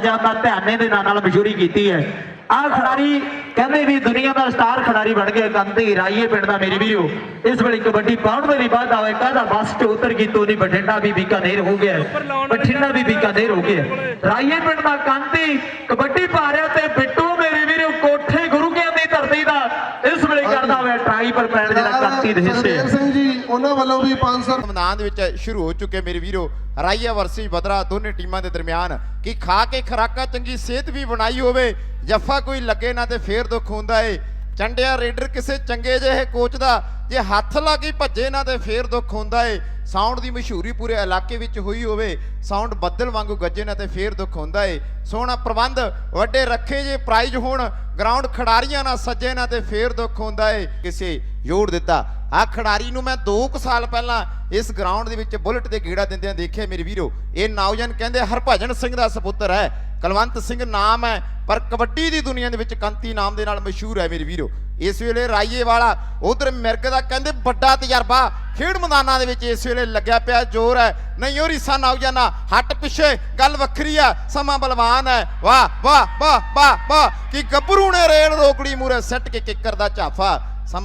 ਜਾਂਦਾ ਧਿਆਨੇ ਦੇ ਨਾਂ ਨਾਲ ਮਸ਼ਹੂਰੀ ਕੀਤੀ ਹੈ। ਆਹ ਖਿਡਾਰੀ ਕਹਿੰਦੇ ਵੀ ਦੁਨੀਆ ਦਾ ਸਟਾਰ ਖਿਡਾਰੀ ਬਣ ਗਿਆ ਕੰਤੀ ਰਾਈਏ ਪਿੰਡ ਦਾ ਮੇਰੇ ਵੀਰੋ। ਇਸ ਵੇਲੇ ਕਬੱਡੀ ਪਾਉਣ ਦੇ ਲਈ ਬਾਅਦ ਆਵੇ ਕਾਹਦਾ ਬੱਸ ਚ ਉਤਰ ਗਈ ਤੋਨੀ ਬਠਿੰਡਾ ਵੀ ਬੀਕਾਨੇਰ ਹੋ ਗਿਆ ਬਠਿੰਡਾ ਵੀ ਬੀਕਾਨੇਰ ਹੋ ਗਿਆ ਰਾਈਏ ਪਿੰਡ ਦਾ ਕੰਤੀ ਕਬੱਡੀ ਪਾ ਰਿਹਾ ਤੇ ਬਿੱਟੂ ਮੇਰੇ ਵੀਰੋ ਕੋਠੇ ਗੁਰੂ ਕੀ ਦੀ ਧਰਤੀ ਦਾ ਇਸ ਵੇਲੇ ਕਰਦਾ ਹੋਇਆ ਟਰਾਈ ਪਰ ਪੈਣ ਜਿਹੜਾ ਕੰਤੀ ਦੇ ਹਿੱਸੇ ਸਿੰਘ ਜੀ ਉਹਨਾਂ ਵੱਲੋਂ ਵੀ 500 ਮੈਦਾਨ ਦੇ ਵਿੱਚ ਸ਼ੁਰੂ ਹੋ ਚੁੱਕੇ ਮੇਰੇ ਵੀਰੋ। ਰਾਈਆ ਵਰਸੀ ਬਦਰਾ ਦੋਨੇ ਟੀਮਾਂ ਦੇ ਦਰਮਿਆਨ ਕਿ ਖਾ ਕੇ ਖਰਾਕਾ ਚੰਗੀ ਸਿਹਤ ਵੀ ਬਣਾਈ ਹੋਵੇ, ਜੱਫਾ ਕੋਈ ਲੱਗੇ ਨਾ ਤੇ ਫੇਰ ਦੁੱਖ ਹੁੰਦਾ ਏ। ਚੰਡਿਆ ਰੇਡਰ ਕਿਸੇ ਚੰਗੇ ਜਿਹੇ ਕੋਚ ਦਾ ਜੇ ਹੱਥ ਲਾ ਕੇ ਭੱਜੇ ਨਾ ਤੇ ਫੇਰ ਦੁੱਖ ਹੁੰਦਾ ਏ। ਸਾਊਂਡ ਦੀ ਮਸ਼ਹੂਰੀ ਪੂਰੇ ਇਲਾਕੇ ਵਿੱਚ ਹੋਈ ਹੋਵੇ, ਸਾਊਂਡ ਬੱਦਲ ਵਾਂਗੂ ਗੱਜੇ ਨਾ ਤੇ ਫੇਰ ਦੁੱਖ ਹੁੰਦਾ ਏ। ਸੋਹਣਾ ਪ੍ਰਬੰਧ, ਵੱਡੇ ਰੱਖੇ ਜੇ ਪ੍ਰਾਈਜ਼ ਹੋਣ ਗਰਾਊਂਡ ਖਿਡਾਰੀਆਂ ਨਾਲ ਸੱਜੇ ਨਾ ਤੇ ਫੇਰ ਦੁੱਖ ਹੁੰਦਾ ਏ। ਕਿਸੇ ਜੋੜ ਦਿੱਤਾ। ਆ ਖਿਡਾਰੀ ਨੂੰ ਮੈਂ 2 ਸਾਲ ਪਹਿਲਾਂ ਇਸ ਗਰਾਊਂਡ ਦੇ ਵਿੱਚ ਬੁਲਟ ਤੇ ਗੇੜਾ ਦਿੰਦਿਆਂ ਦੇਖਿਆ ਮੇਰੇ ਵੀਰੋ। ਇਹ ਨੌਜਵਾਨ ਕਹਿੰਦੇ ਹਰਭਜਨ ਸਿੰਘ ਦਾ ਸੁਪੁੱਤਰ ਹੈ। ਕਲਵੰਤ ਸਿੰਘ ਨਾਮ ਹੈ, ਪਰ ਕਬੱਡੀ ਦੀ ਦੁਨੀਆ ਦੇ ਵਿੱਚ ਕੰਤੀ ਨਾਮ ਦੇ ਨਾਲ ਮਸ਼ਹੂਰ ਹੈ ਮੇਰੇ ਵੀਰੋ। ਇਸ ਵੇਲੇ ਰਾਈਏ ਵਾਲਾ ਉਧਰ ਮਿਰਗ ਦਾ ਕਹਿੰਦੇ ਵੱਡਾ ਤਜਰਬਾ, ਖੇਡ ਮੈਦਾਨਾਂ ਦੇ ਵਿੱਚ ਇਸ ਵੇਲੇ ਲੱਗਿਆ ਪਿਆ ਜ਼ੋਰ ਹੈ। ਨਹੀਂ ਉਹ ਰੀਸਾ ਨੌਜਵਾਨਾ ਹੱਟ ਪਿੱਛੇ ਗੱਲ ਵੱਖਰੀ ਆ, ਸਮਾਂ ਬਲਵਾਨ ਹੈ। ਵਾਹ ਵਾਹ ਵਾਹ ਵਾਹ ਵਾਹ, ਕਿ ਗੱਭਰੂ ਨੇ ਰੇਲ ਰੋਕੜੀ ਮੂਰੇ ਸੱਟ ਕੇ ਕਿੱਕਰ ਦਾ ਝਾਫਾ। ਸਮਾਂ